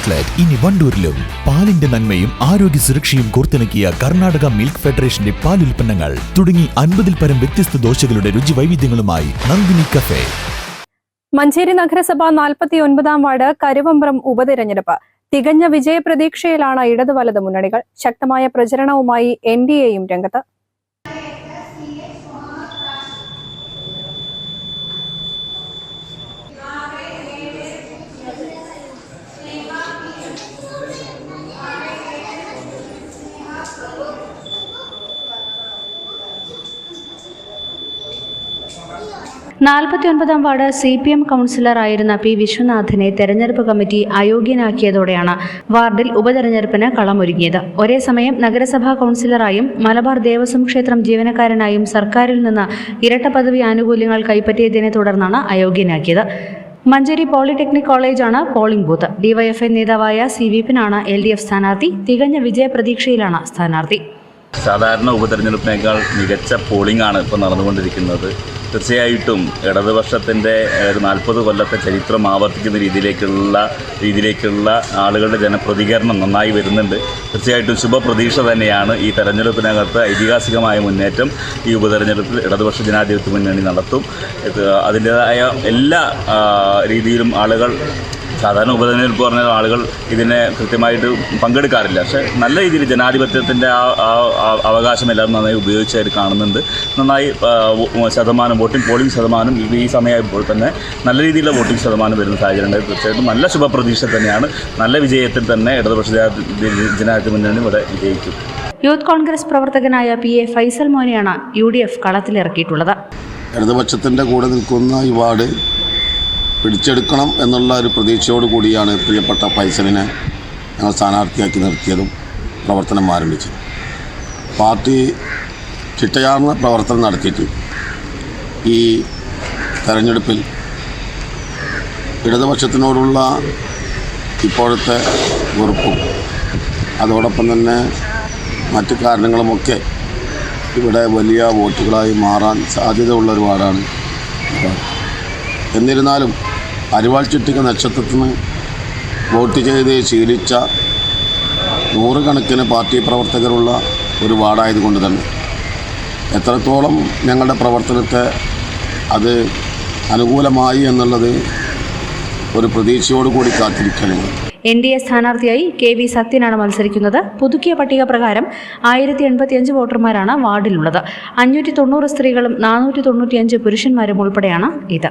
Outlet ഇനി വണ്ടൂരിലും പാലിന്റെ നന്മയും ആരോഗ്യ സുരക്ഷയും കോർത്തിണക്കിയ കർണാടക മിൽക്ക് ഫെഡറേഷന്റെ പാൽ ഉൽപ്പന്നങ്ങൾ തുടങ്ങി അൻപതിൽ പരം വ്യത്യസ്ത ദോശകളുടെ രുചി വൈവിധ്യങ്ങളുമായി നന്ദിനി കഫേ. മഞ്ചേരി നഗരസഭ നാൽപ്പത്തി ഒൻപതാം വാർഡ് കരുവമ്പ്രം ഉപതെരഞ്ഞെടുപ്പ്. തികഞ്ഞ വിജയപ്രതീക്ഷയിലാണ് ഇടതു വലത് മുന്നണികൾ. ശക്തമായ പ്രചരണവുമായി എൻ ഡി എയും രംഗത്ത് നാൽപ്പത്തിയൊൻപതാം വാർഡ് സി പി എം കൗൺസിലറായിരുന്ന പി വിശ്വനാഥിനെ തെരഞ്ഞെടുപ്പ് കമ്മിറ്റി അയോഗ്യനാക്കിയതോടെയാണ് വാർഡിൽ ഉപതെരഞ്ഞെടുപ്പിന് കളമൊരുങ്ങിയത്. ഒരേ സമയം നഗരസഭാ കൗൺസിലറായും മലബാർ ദേവസ്വം ക്ഷേത്രം ജീവനക്കാരനായും സർക്കാരിൽ നിന്ന് ഇരട്ട പദവി ആനുകൂല്യങ്ങൾ കൈപ്പറ്റിയതിനെ തുടർന്നാണ് അയോഗ്യനാക്കിയത്. മഞ്ചേരി പോളിടെക്നിക് കോളേജാണ് പോളിംഗ് ബൂത്ത്. ഡിവൈഎഫ്ഐ നേതാവായ സി വിപിനാണ് എൽ ഡി എഫ് സ്ഥാനാർത്ഥി. തികഞ്ഞ വിജയപ്രതീക്ഷയിലാണ് സ്ഥാനാർത്ഥി. സാധാരണ ഉപതെരഞ്ഞെടുപ്പിനേക്കാൾ മികച്ച പോളിംഗ് ആണ് ഇപ്പോൾ നടന്നുകൊണ്ടിരിക്കുന്നത്. തീർച്ചയായിട്ടും ഇടതുപക്ഷത്തിന്റെ ഒരു നാൽപ്പത് കൊല്ലത്തെ ചരിത്രം ആവർത്തിക്കുന്ന രീതിയിലേക്കുള്ള രീതിയിലേക്കുള്ള ആളുകളുടെ ജനപ്രതികരണം നന്നായി വരുന്നുണ്ട്. തീർച്ചയായിട്ടും ശുഭപ്രതീക്ഷ തന്നെയാണ് ഈ തെരഞ്ഞെടുപ്പിനകത്ത് ഐതിഹാസികമായ മുന്നേറ്റം ഈ ഉപതെരഞ്ഞെടുപ്പിൽ ഇടതുപക്ഷ ജനാധിപത്യ മുന്നണി നടത്തും. അതിന്റേതായ എല്ലാ രീതിയിലും ആളുകൾ സാധാരണ ഉപതെരഞ്ഞെടുപ്പ് പറഞ്ഞ ആളുകൾ ഇതിനെ കൃത്യമായിട്ട് പങ്കെടുക്കാറില്ല. പക്ഷേ നല്ല രീതിയിൽ ജനാധിപത്യത്തിന്റെ ആ അവകാശം എല്ലാവരും നന്നായി ഉപയോഗിച്ചായിട്ട് കാണുന്നുണ്ട്. നന്നായി ശതമാനം വോട്ടിംഗ് പോളിംഗ് ശതമാനം ഇത് ഈ സമയമായപ്പോൾ തന്നെ നല്ല രീതിയിലുള്ള വോട്ടിംഗ് ശതമാനം വരുന്ന സാഹചര്യം ഉണ്ട് തീർച്ചയായിട്ടും നല്ല ശുഭപ്രതീക്ഷ തന്നെയാണ്. നല്ല വിജയത്തിൽ തന്നെ ഇടതുപക്ഷ ജനാധി- ജനാധിപത്യ മുന്നണി ഇവിടെ വിജയിക്കും. യൂത്ത് കോൺഗ്രസ് പ്രവർത്തകനായ പി എ ഫൈസൽ മോനെയാണ് യു ഡി എഫ് കളത്തിലിറക്കിയിട്ടുള്ളത്. ഇടതുപക്ഷത്തിന്റെ കൂടെ നിൽക്കുന്ന ഈ വാർഡ് പിടിച്ചെടുക്കണം എന്നുള്ള ഒരു പ്രതീക്ഷയോട് കൂടിയാണ് പ്രിയപ്പെട്ട ഫൈസലിനെ ഞങ്ങൾ സ്ഥാനാർത്ഥിയാക്കി നിർത്തിയതും പ്രവർത്തനം ആരംഭിച്ചത്. പാർട്ടി ചിട്ടയാർന്ന പ്രവർത്തനം നടത്തിയിട്ട്. ഈ തെരഞ്ഞെടുപ്പിൽ ഇടതുപക്ഷത്തിനോടുള്ള ഇപ്പോഴത്തെ വെറുപ്പും അതോടൊപ്പം തന്നെ മറ്റു കാരണങ്ങളുമൊക്കെ ഇവിടെ വലിയ വോട്ടുകളായി മാറാൻ സാധ്യതയുള്ള ഒരു എന്നിരുന്നാലും അരിവാൾ ചുറ്റിക നക്ഷത്രത്തിന് വോട്ട് ചെയ്ത് ശീലിച്ച നൂറുകണക്കിന് പാർട്ടി പ്രവർത്തകരുള്ള ഒരു വാർഡായതുകൊണ്ട് തന്നെ. എത്രത്തോളം ഞങ്ങളുടെ പ്രവർത്തനത്തെ അത് അനുകൂലമായി എന്നുള്ളത് ഒരു പ്രതീക്ഷയോടുകൂടി കാത്തിരിക്കുകയാണ്. എൻ ഡി എ സ്ഥാനാർത്ഥിയായി കെ വി സത്യനാണ് മത്സരിക്കുന്നത്. പുതുക്കിയ പട്ടിക പ്രകാരം ആയിരത്തി എൺപത്തിയഞ്ച് വോട്ടർമാരാണ് വാർഡിലുള്ളത്. അഞ്ഞൂറ്റി തൊണ്ണൂറ് സ്ത്രീകളും നാനൂറ്റി തൊണ്ണൂറ്റിയഞ്ച് പുരുഷന്മാരും ഉൾപ്പെടെയാണ് ഇത്.